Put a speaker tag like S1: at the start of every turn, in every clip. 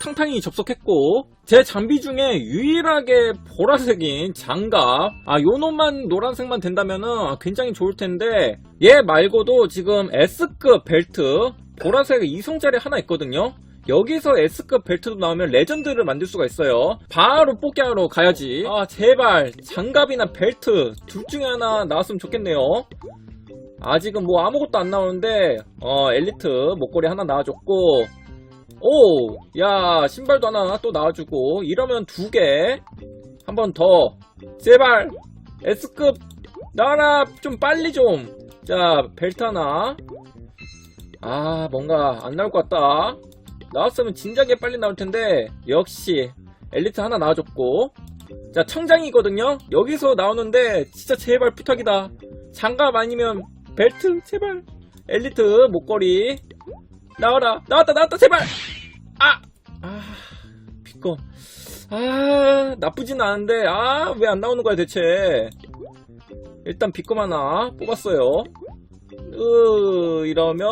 S1: 탕탕이 접속했고 제 장비 중에 유일하게 보라색인 장갑. 아 요놈만 노란색만 된다면은 굉장히 좋을 텐데 얘 말고도 지금 S급 벨트 보라색 2성짜리 하나 있거든요? 여기서 S급 벨트도 나오면 레전드를 만들 수가 있어요. 바로 뽑기하러 가야지. 아 제발 장갑이나 벨트 둘 중에 하나 나왔으면 좋겠네요. 아직은 뭐 아무것도 안 나오는데 어 엘리트 목걸이 하나 나와줬고 오, 야, 신발도 하나 또 나와주고, 이러면 두 개. 한 번 더. 제발, S급, 나와라, 좀 빨리 좀. 자, 벨트 하나. 아, 뭔가 안 나올 것 같다. 나왔으면 진작에 빨리 나올 텐데, 역시, 엘리트 하나 나와줬고. 자, 청장이거든요? 여기서 나오는데, 진짜 제발 부탁이다. 장갑 아니면 벨트, 제발. 엘리트, 목걸이. 나와라. 나왔다 나왔다 제발! 아! 아 비꺼 아 나쁘진 않은데 아 왜 안 나오는 거야 대체? 일단 비껌 하나 뽑았어요. 으 이러면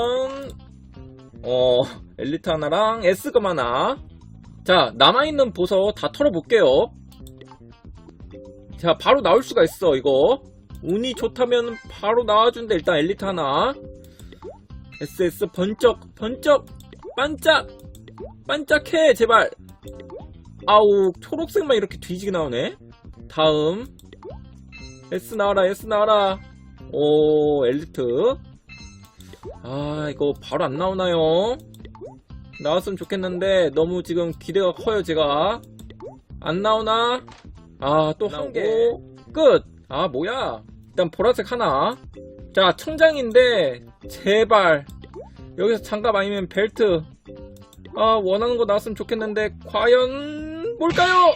S1: 어 엘리트 하나랑 S검 하나. 자 남아있는 보석 다 털어볼게요. 자 바로 나올 수가 있어 이거. 운이 좋다면 바로 나와준대 일단 엘리트 하나 SS 번쩍 번쩍 반짝 반짝해 제발. 아우 초록색만 이렇게 뒤지게 나오네. 다음. S 나와라 S 나와라. 오 엘리트. 아 이거 바로 안 나오나요? 나왔으면 좋겠는데 너무 지금 기대가 커요 제가. 안 나오나? 아 또 한 개. 끝. 아 뭐야? 일단 보라색 하나. 자 청장인데 제발. 여기서 장갑 아니면 벨트. 아 원하는 거 나왔으면 좋겠는데 과연 뭘까요?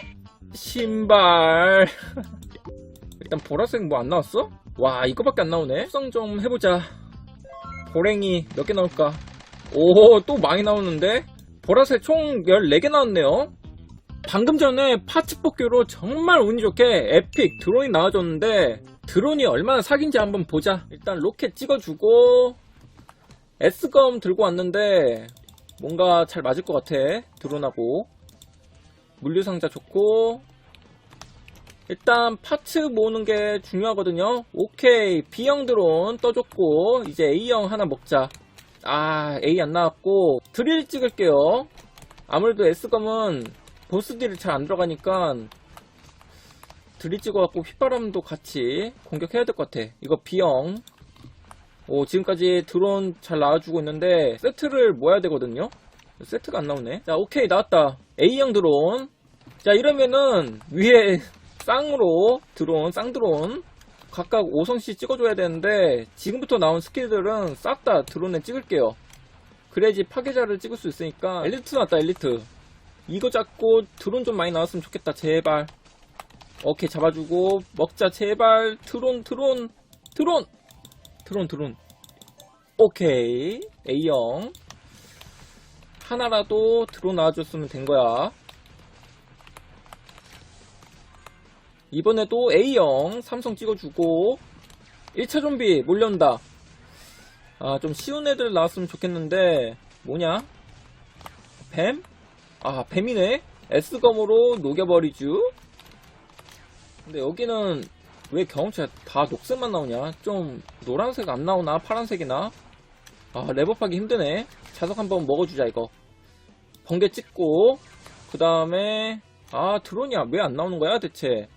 S1: 신발. 일단 보라색 뭐 안 나왔어? 와 이거밖에 안 나오네. 합성 좀 해보자. 보랭이 몇 개 나올까? 오 또 많이 나오는데? 보라색 총 14개 나왔네요. 방금 전에 파츠 뽑기로 정말 운이 좋게 에픽 드론이 나와줬는데 드론이 얼마나 사기인지 한번 보자. 일단 로켓 찍어주고 S검 들고 왔는데 뭔가 잘 맞을 것 같아 드론하고. 물류상자 좋고. 일단 파츠 모으는 게 중요하거든요. 오케이 B형 드론 떠줬고 이제 A형 하나 먹자. 아 A 안 나왔고 드릴 찍을게요. 아무래도 S검은 보스 딜이 잘 안 들어가니까 드릴 찍어갖고 휘바람도 같이 공격해야 될 것 같아 이거 B형 오, 지금까지 드론 잘 나와주고 있는데, 세트를 모아야 되거든요? 세트가 안 나오네. 자, 오케이, 나왔다. A형 드론. 자, 이러면은, 위에 쌍으로 드론, 쌍드론, 각각 5성씩 찍어줘야 되는데, 지금부터 나온 스킬들은 싹 다 드론에 찍을게요. 그래야지 파괴자를 찍을 수 있으니까, 엘리트 나왔다, 엘리트. 이거 잡고 드론 좀 많이 나왔으면 좋겠다, 제발. 오케이, 잡아주고, 먹자, 제발. 드론, 드론, 드론! 드론 드론. 오케이. A형. 하나라도 드론 나와줬으면 된 거야. 이번에도 A형 삼성 찍어주고 1차 좀비 몰려온다. 아 좀 쉬운 애들 나왔으면 좋겠는데 뭐냐? 뱀? 아 뱀이네? S검으로 녹여버리죠 근데 여기는 왜 경험치가 다 녹색만 나오냐? 좀 노란색 안 나오나? 파란색이나? 아 랩업하기 힘드네. 자석 한번 먹어주자 이거. 번개 찍고 그 다음에 아 드론이야 왜 안 나오는 거야 대체?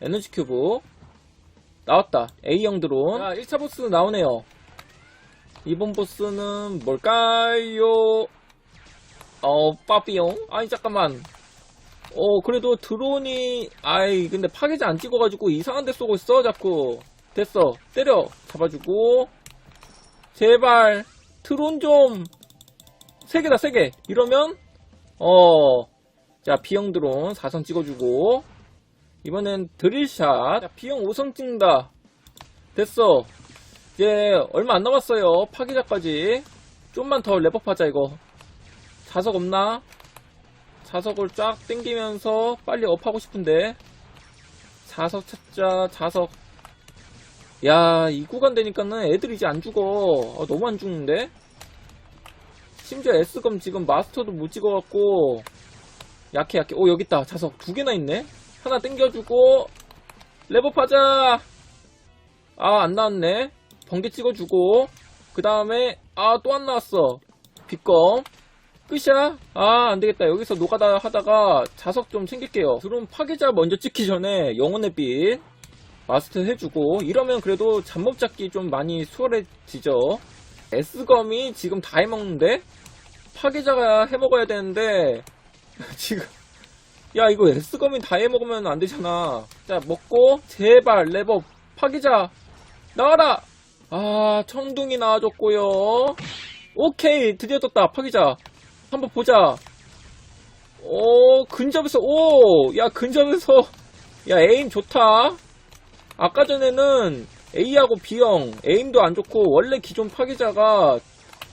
S1: 에너지 큐브 나왔다. A형 드론. 자 1차 보스 나오네요. 이번 보스는 뭘까요? 어 빠삐용? 아니 잠깐만 어 그래도 드론이 아이 근데 파괴자 안 찍어가지고 이상한 데 쏘고 있어 자꾸. 됐어. 때려. 잡아주고. 제발 드론 좀 세개다 세개. 이러면 어자 B형 드론 4선 찍어주고. 이번엔 드릴샷. 자 B형 5선 찍는다. 됐어. 이제 얼마 안 남았어요 파괴자까지. 좀만 더 랩업하자 이거. 자석 없나? 자석을 쫙 땡기면서 빨리 업하고 싶은데. 자석 찾자 자석. 야 이 구간 되니까는 애들이 이제 안 죽어. 아, 너무 안 죽는데? 심지어 S검 지금 마스터도 못 찍어갖고. 약해 약해. 오 여기 있다. 자석 두 개나 있네? 하나 땡겨주고 레버파자! 아 안 나왔네. 번개 찍어주고. 그 다음에 아 또 안 나왔어. 빗검 끝이야? 아 안되겠다. 여기서 노가다 하다가 자석 좀 챙길게요. 드론 파괴자 먼저 찍기 전에 영혼의 빛 마스터 해주고 이러면 그래도 잡몹 잡기 좀 많이 수월해지죠. S검이 지금 다 해먹는데? 파괴자가 해먹어야 되는데 지금. 야 이거 S검이 다 해먹으면 안 되잖아. 자 먹고 제발 레버 파괴자 나와라! 아 청둥이 나와줬고요. 오케이 드디어 떴다 파괴자 한번 보자. 오 근접에서 오 야 근접에서 야 에임 좋다. 아까 전에는 A하고 B형 에임도 안 좋고 원래 기존 파괴자가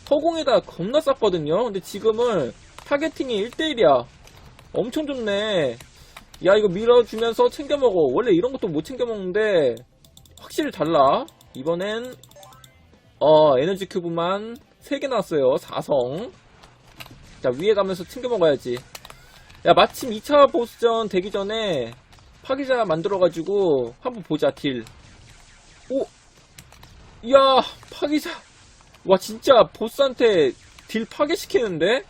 S1: 허공에다 겁나 쌌거든요. 근데 지금은 타겟팅이 1대1이야. 엄청 좋네. 야 이거 밀어주면서 챙겨먹어. 원래 이런 것도 못 챙겨먹는데 확실히 달라. 이번엔 어 에너지 큐브만 3개 나왔어요. 4성 자 위에 가면서 챙겨먹어야지. 야 마침 2차 보스전 되기 전에 파괴자 만들어가지고 한번 보자 딜. 오! 야 파괴자. 와 진짜 보스한테 딜 파괴시키는데?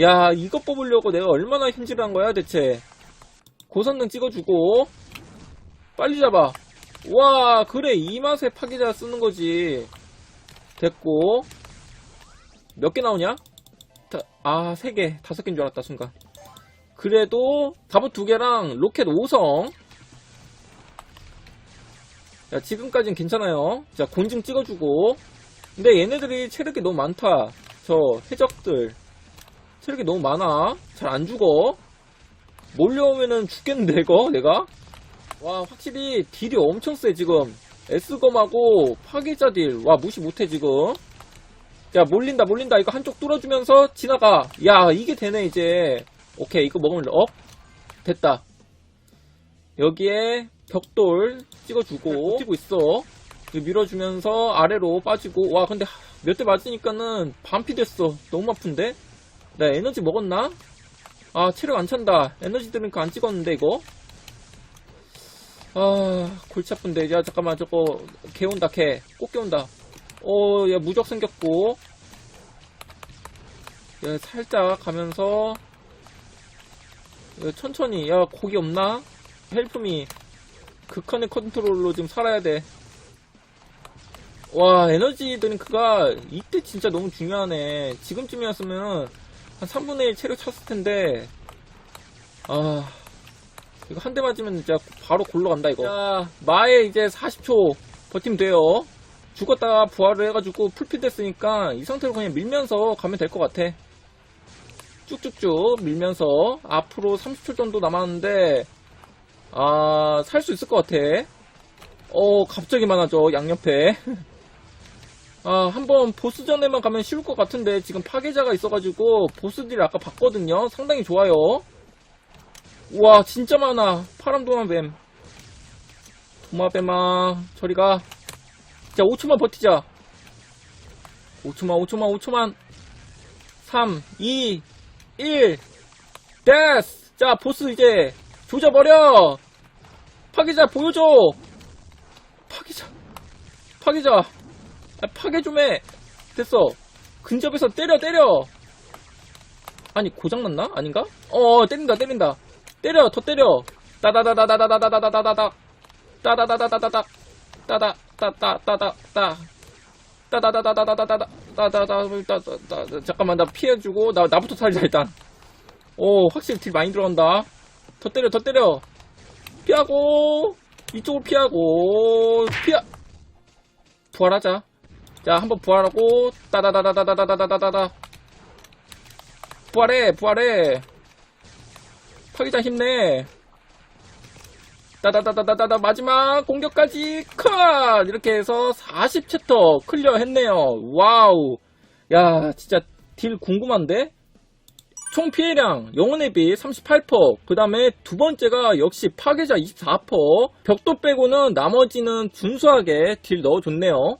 S1: 야 이거 뽑으려고 내가 얼마나 힘질한 거야 대체. 고선등 찍어주고. 빨리 잡아. 와 그래 이 맛에 파괴자 쓰는 거지. 됐고. 몇 개 나오냐? 다- 아 3개. 5개인 줄 알았다 순간. 그래도 갑옷 2개랑 로켓 5성. 야 지금까진 괜찮아요. 자 곤증 찍어주고. 근데 얘네들이 체력이 너무 많다. 저 해적들. 체력이 너무 많아. 잘 안 죽어. 몰려오면은 죽겠는데 이거? 내가? 와 확실히 딜이 엄청 세 지금. S검하고 파괴자 딜 와 무시 못해 지금 야 몰린다 몰린다. 이거 한쪽 뚫어주면서 지나가. 야 이게 되네 이제. 오케이 이거 먹으면 업 됐다. 여기에 벽돌 찍어주고 찍고 있어. 이거 밀어주면서 아래로 빠지고. 와 근데 몇 대 맞으니까는 반피 됐어. 너무 아픈데? 나 에너지 먹었나? 아 체력 안 찬다. 에너지 드링크 안 찍었는데 이거? 아 골치 아픈데. 야 잠깐만. 저거 개 온다 개 꼭 개 온다 어 야 무적 생겼고 야 살짝 가면서 야, 천천히 야 고기 없나? 헬프미 극한의 컨트롤로 지금 살아야 돼. 와 에너지 드링크가 이때 진짜 너무 중요하네. 지금쯤이었으면 한 3분의 1 체력 찼을 텐데 아 이거 한 대 맞으면 진짜 바로 골로 간다 이거. 자 마에 이제 40초 버티면 돼요. 죽었다가 부활을 해가지고 풀피 됐으니까 이 상태로 그냥 밀면서 가면 될 것 같아. 쭉쭉쭉 밀면서 앞으로 30초 정도 남았는데 아 살 수 있을 것 같아. 어 갑자기 많아져 양옆에. 아 한번 보스전에만 가면 쉬울 것 같은데 지금 파괴자가 있어가지고 보스들이 아까 봤거든요. 상당히 좋아요. 우와 진짜 많아. 파란 도마뱀. 도마뱀아 저리가 자 5초만 버티자. 5초만 5초만 5초만. 3 2 1 데스 자 보스 이제 조져버려. 파괴자 보여줘. 파괴자. 파괴자. 아, 파괴 좀해. 됐어. 근접에서 때려 때려. 아니 고장났나? 아닌가? 어 때린다 때린다. 때려 더 때려. 따다다다다다다다다다다. 따다다다다다다. 따다 따따따따따 따다다다다다다다다다다다 잠깐만 나 피해주고 나 나부터 살자 일단 오 확실히 딜 많이 들어간다 더 때려 더 때려 피하고 이쪽으로 피하고 피하 부활하자 자 한번 부활하고 따다다다다다다다다다다 부활해 부활해 파기자 힘내 따다다다다다다 마지막 공격까지 컷! 이렇게 해서 40챕터 클리어 했네요. 와우. 야 진짜 딜 궁금한데? 총 피해량 영혼의 비 38%, 그 다음에 두 번째가 역시 파괴자 24%, 벽도 빼고는 나머지는 준수하게 딜 넣어줬네요.